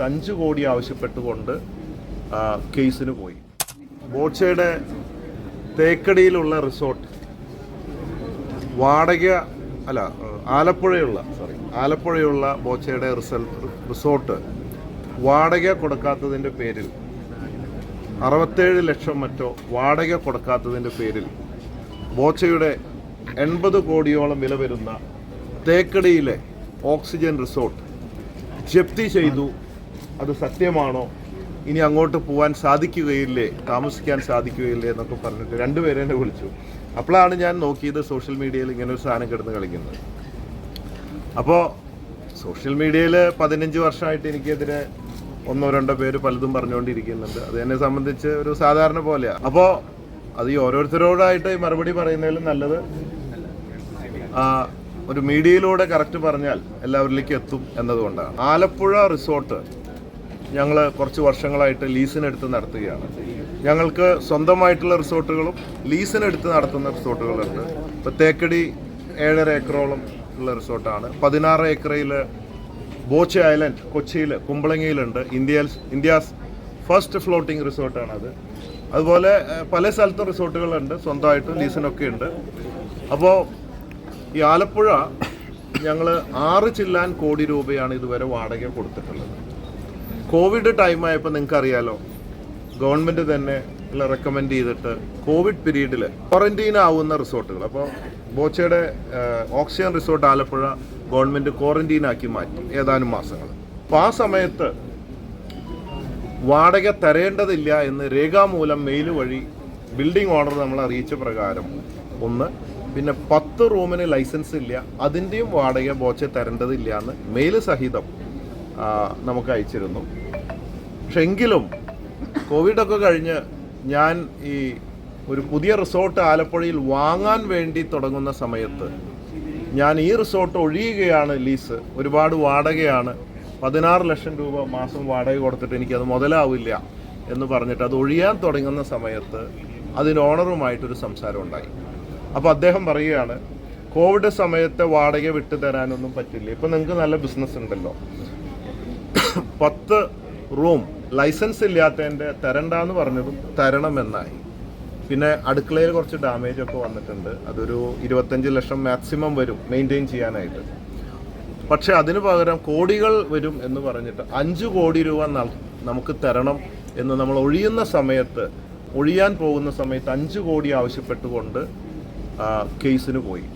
അഞ്ച് കോടി ആവശ്യപ്പെട്ടുകൊണ്ട് കേസിന് പോയി. ബോച്ചയുടെ തേക്കടിയിലുള്ള റിസോർട്ട് വാടക അല്ല ആലപ്പുഴയുള്ള സോറി ആലപ്പുഴയുള്ള ബോച്ചയുടെ റിസോർട്ട് വാടക കൊടുക്കാത്തതിന്റെ പേരിൽ അറുപത്തേഴ് ലക്ഷം മറ്റോ വാടക കൊടുക്കാത്തതിന്റെ പേരിൽ ബോച്ചയുടെ എൺപത് കോടിയോളം വില വരുന്ന തേക്കടിയിലെ ഓക്സിജൻ റിസോർട്ട് ജപ്തി ചെയ്തു അത് സത്യമാണോ? ഇനി അങ്ങോട്ട് പോകാൻ സാധിക്കുകയില്ലേ? താമസിക്കാൻ സാധിക്കുകയില്ലേ എന്നൊക്കെ പറഞ്ഞിട്ട് രണ്ടുപേരെ എന്നെ വിളിച്ചു. അപ്പോഴാണ് ഞാൻ നോക്കിയത് സോഷ്യൽ മീഡിയയിൽ ഇങ്ങനെ ഒരു സാധനം കിടന്ന് കളിക്കുന്നത്. അപ്പോൾ സോഷ്യൽ മീഡിയയിൽ പതിനഞ്ച് വർഷമായിട്ട് എനിക്കെതിരെ ഒന്നോ രണ്ടോ പേര് പലതും പറഞ്ഞുകൊണ്ടിരിക്കുന്നുണ്ട്. അത് എന്നെ സംബന്ധിച്ച് ഒരു സാധാരണ പോലെയാണ് അപ്പോൾ അത് ഈ ഓരോരുത്തരോടായിട്ട് മറുപടി പറയുന്നതിലും നല്ലത് ഒരു മീഡിയയിലൂടെ കറക്റ്റ് പറഞ്ഞാൽ എല്ലാവരിലേക്കും എത്തും എന്നതുകൊണ്ടാണ്. ആലപ്പുഴ റിസോർട്ട് ഞങ്ങൾ കുറച്ച് വർഷങ്ങളായിട്ട് ലീസിനെടുത്ത് നടത്തുകയാണ്. ഞങ്ങൾക്ക് സ്വന്തമായിട്ടുള്ള റിസോർട്ടുകളും ലീസിനെടുത്ത് നടത്തുന്ന റിസോർട്ടുകളുണ്ട്. ഇപ്പോൾ തേക്കടി ഏഴര ഏക്കറോളം ഉള്ള റിസോർട്ടാണ്. പതിനാറ് ഏക്കറയിൽ ബോച്ചെ ഐലൻഡ് കൊച്ചിയിൽ കുമ്പളങ്ങിയിലുണ്ട്. ഇന്ത്യ ഇന്ത്യാസ് ഫസ്റ്റ് ഫ്ലോട്ടിംഗ് റിസോർട്ടാണ് അത് അതുപോലെ പല സ്ഥലത്തും റിസോർട്ടുകളുണ്ട്. സ്വന്തമായിട്ടും ലീസിനൊക്കെ ഉണ്ട്. അപ്പോൾ ഈ ആലപ്പുഴ ഞങ്ങൾ ആറ് ചില്ലാൻ കോടി രൂപയാണ് ഇതുവരെ വാടക കൊടുത്തിട്ടുള്ളത്. കോവിഡ് ടൈമായപ്പോൾ നിങ്ങൾക്ക് അറിയാലോ ഗവൺമെന്റ് തന്നെ റെക്കമെൻഡ് ചെയ്തിട്ട് കോവിഡ് പീരീഡിൽ ക്വാറന്റീൻ ആവുന്ന റിസോർട്ടുകൾ അപ്പോൾ ബോച്ചയുടെ oxygen resort Alappuzha government quarantine ആക്കി മാറ്റി ഏതാനും മാസങ്ങൾ. അപ്പോൾ ആ സമയത്ത് വാടക തരേണ്ടതില്ല എന്ന് രേഖാമൂലം മെയിൽ വഴി ബിൽഡിംഗ് ഓണർ നമ്മൾ അറിയിച്ച പ്രകാരം ഒന്ന് പിന്നെ പത്ത് റൂമിന് ലൈസൻസ് ഇല്ല അതിന്റെയും വാടക ബോച്ച തരേണ്ടതില്ല എന്ന് മെയിൽ സഹിതം നമുക്ക് അയച്ചിരുന്നു. പക്ഷെ എങ്കിലും കോവിഡൊക്കെ കഴിഞ്ഞ് ഞാൻ ഈ ഒരു പുതിയ റിസോർട്ട് ആലപ്പുഴയിൽ വാങ്ങാൻ വേണ്ടി തുടങ്ങുന്ന സമയത്ത് ഞാൻ ഈ റിസോർട്ട് ഒഴിയുകയാണ് ലീസ്. ഒരുപാട് വാടകയാണ്. പതിനാറ് ലക്ഷം രൂപ മാസം വാടക കൊടുത്തിട്ട് എനിക്കത് മുതലാവില്ല എന്ന് പറഞ്ഞിട്ട് അത് ഒഴിയാൻ തുടങ്ങുന്ന സമയത്ത് അതിന് ഓണറുമായിട്ടൊരു സംസാരം ഉണ്ടായി. അപ്പോൾ അദ്ദേഹം പറയുകയാണ് കോവിഡ് സമയത്തെ വാടക വിട്ടു തരാനൊന്നും പറ്റില്ല. ഇപ്പം നിങ്ങൾക്ക് നല്ല ബിസിനസ് ഉണ്ടല്ലോ. പത്ത് റൂം ലൈസൻസ് ഇല്ലാത്തതിന്റെ തരണ്ടെന്ന് പറഞ്ഞതും തരണമെന്നായി. പിന്നെ അടുക്കളയിൽ കുറച്ച് ഡാമേജ് ഒക്കെ വന്നിട്ടുണ്ട്. അതൊരു ഇരുപത്തഞ്ച് ലക്ഷം മാക്സിമം വരും മെയിന്റെയിൻ ചെയ്യാനായിട്ട്. പക്ഷേ അതിനു പകരം കോടികൾ വരും എന്ന് പറഞ്ഞിട്ട് അഞ്ച് കോടി രൂപ നമുക്ക് തരണം എന്ന് നമ്മൾ ഒഴിയുന്ന സമയത്ത് ഒഴിയാൻ പോകുന്ന സമയത്ത് അഞ്ച് കോടി ആവശ്യപ്പെട്ടുകൊണ്ട് കേസിന് പോയി.